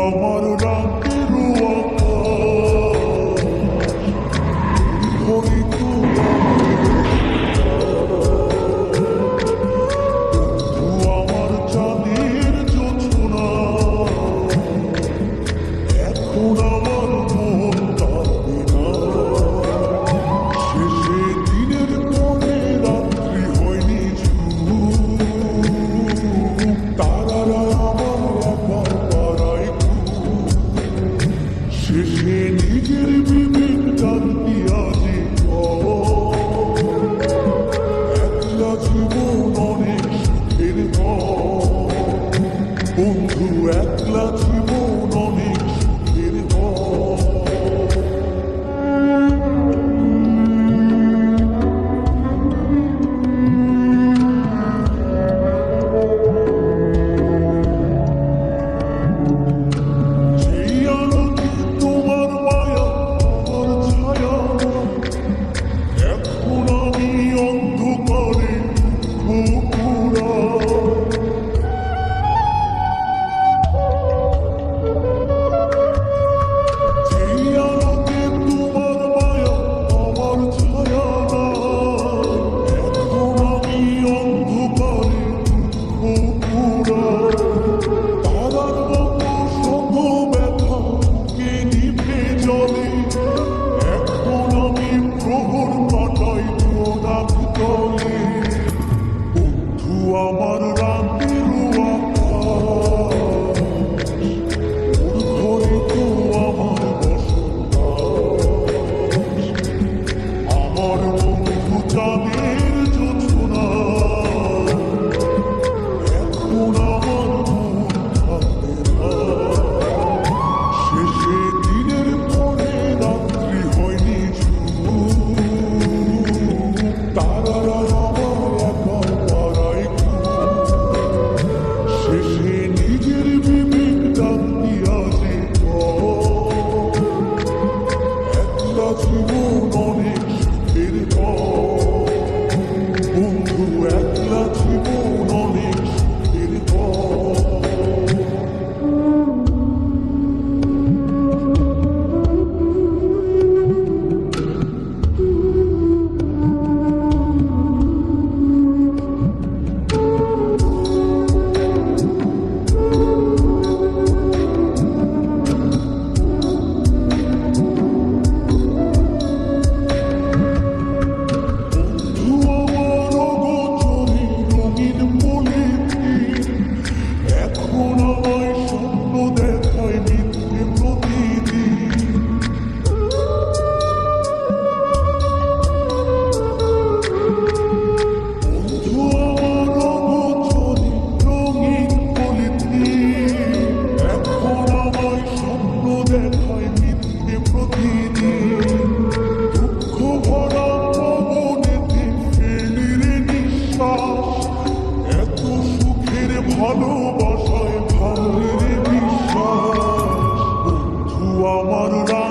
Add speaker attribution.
Speaker 1: আমার রাগের প্রহর কাটাই প্রদাক তলে বন্ধু আমার রাতের hold.